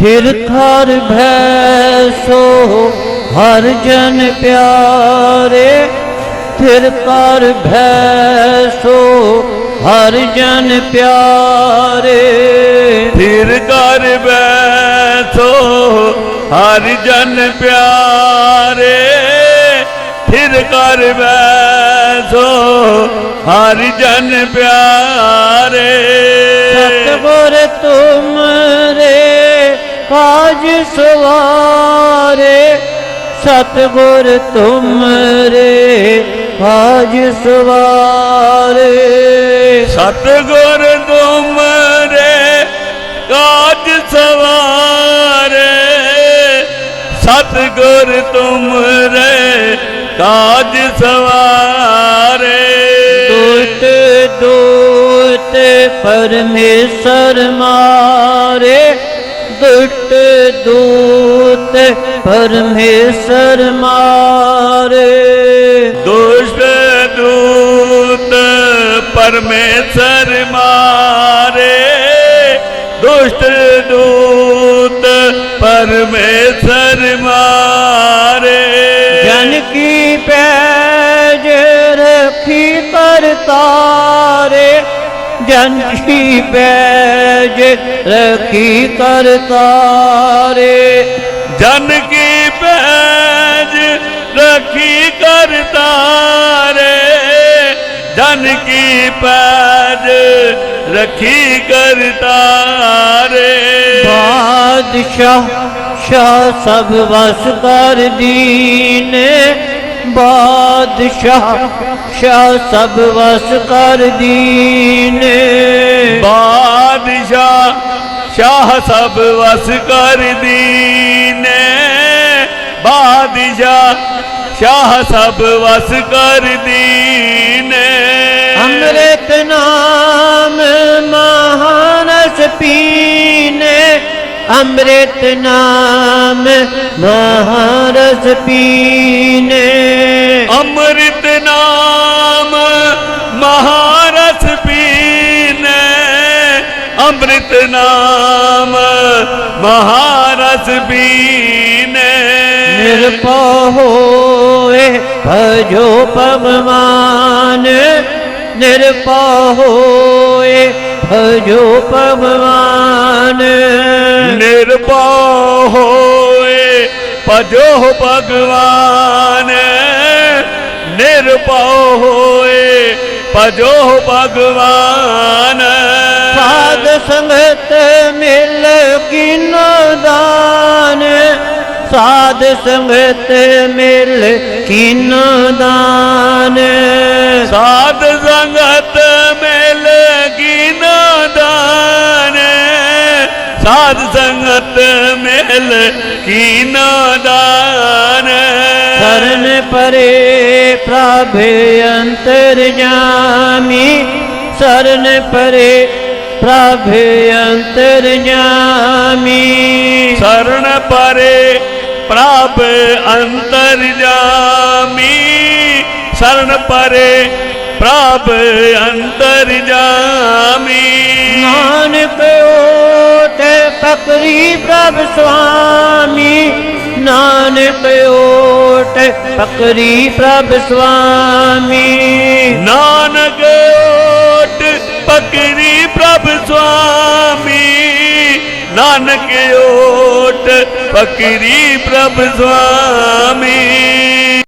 ਥਿਰ ਥਰ ਭੈ ਸੋ ਹਰ ਜਨ ਪਿਆਰੇ। ਥਿਰ ਥਰ ਭੈ ਸੋ ਹਰ ਜਨ ਪਿਆਰੇ। ਥਿਰ ਕਰ ਬੈਠੋ ਹਰ ਜਨ ਪਿਆਰੇ। ਥਿਰ ਕਰ ਬੈਠੋ ਹਰ ਜਨ ਪਿਆਰੇ। ਕਾਜ ਸਵਾਰੇ ਸਤਿਗੁਰ ਤੁਮਰੇ ਕਾਜ ਸਵਾਰੇ। ਸਤਗੁਰ ਤੁਮਰੇ ਕਾਜ ਸਵਾਰੇ। ਸਤਗੁਰ ਤੁਮਰੇ ਕਾਜ ਸਵਾਰੇ। ਦੂਤ ਦੂਤ ਪਰਮੇਸ਼ਰ ਮਾਰੇ। ਦੁੱਟ ਦੂਤ ਪਰਮੇਸ਼ਰ ਮਾਰੇ ਦੁਸ਼ਟ ਦੂਤ ਪਰਮੇਸ਼ਰ ਮਾਰੇ ਦੁਸ਼ਟ ਦੂਤ ਪਰਮੇਸ਼ਰ ਮਾਰੇ ਜਨ ਕੀ ਪੈਜ ਰਖੀ ਕਰਤਾਰੇ ਜਨ ਕੀ ਪੈਜ ਰਖੀ ਕਰਤਾਰੇ ਜਨ ਕੀ ਪੈਜ ਰਖੀ ਕਰਤਾਰੇ ਬਾਦਸ਼ਾਹ, ਸ਼ਾਹ ਸਭ ਵਸ ਕਰ ਦੀਨੇ। ਬਾਦਸ਼ਾਹ, ਸ਼ਾਹ ਸਭ ਵਸ ਕਰ ਦੀਨੇ। ਸ਼ਾਹ ਸਭ ਵਸ ਕਰ ਦੀਨੇ ਬਾਦਸ਼ਾਹ ਸ਼ਾਹ ਸਭ ਵਸ ਕਰ ਦੀਨੇ ਅੰਮ੍ਰਿਤ ਨਾਮ ਮਹਾਨਸ ਪੀਨੇ। ਅੰਮ੍ਰਿਤ ਨਾਮ ਮਹਾਰਸ ਪੀਨੇ। ਅੰਮ੍ਰਿਤ ਨਾਮ ਅੰਮ੍ਰਿਤ ਨਾਮ ਮਹਾਰਸ ਪੀਨੇ ਨਿਰਭਉ ਹੋਏ ਭਜੋ ਭਗਵਾਨ। ਨਿਰਭਉ ਹੋਏ ਭਜੋ ਭਗਵਾਨ। ਨਿਰਭਉ ਹੋਏ ਭਜੋ ਭਗਵਾਨ। ਨਿਰਭਉ ਹੋਏ ਭਜੋ ਭਗਵਾਨ। ਸੰਗਤ ਮਿਲ ਕਿਨੋ ਦਾਨ। ਸਾਧ ਸੰਗਤ ਮਿਲ ਕਿਨੋ ਦਾਨ। ਸਾਧ ਸੰਗਤ ਮਿਲ ਗਿਨ ਦਾਨ। ਸਾਧ ਸੰਗਤ ਮਿਲ ਕੀਨ ਦਾਨ। ਸਰਨ ਪਰੇ ਪ੍ਰਭ ਅੰਤਰ ਜਾਮੀ। ਸਰਨ ਪਰੇ ਪ੍ਰਭ ਅੰਤਰ ਜਾਮੀ। ਸਰਣ ਪਰੇ ਪ੍ਰਭ ਅੰਤਰ ਜਾਮੀ। ਸਰਣ ਪਰੇ ਪ੍ਰਭ ਅੰਤਰ ਜਾਮੀ। ਨਾਨਕ ਓਟ ਪਕਰੀ ਪ੍ਰਭ ਸੁਆਮੀ। ਨਾਨਕ ਓਟ ਪਕਰੀ ਪ੍ਰਭ ਸੁਆਮੀ। ਨਾਨਕ ਓਟ ਪਕਰੀ ਪ੍ਰਭ ਸੁਆਮੀ ਨਾਨਕ ਓਟ ਫਕੀਰੀ ਪ੍ਰਭ ਸੁਆਮੀ।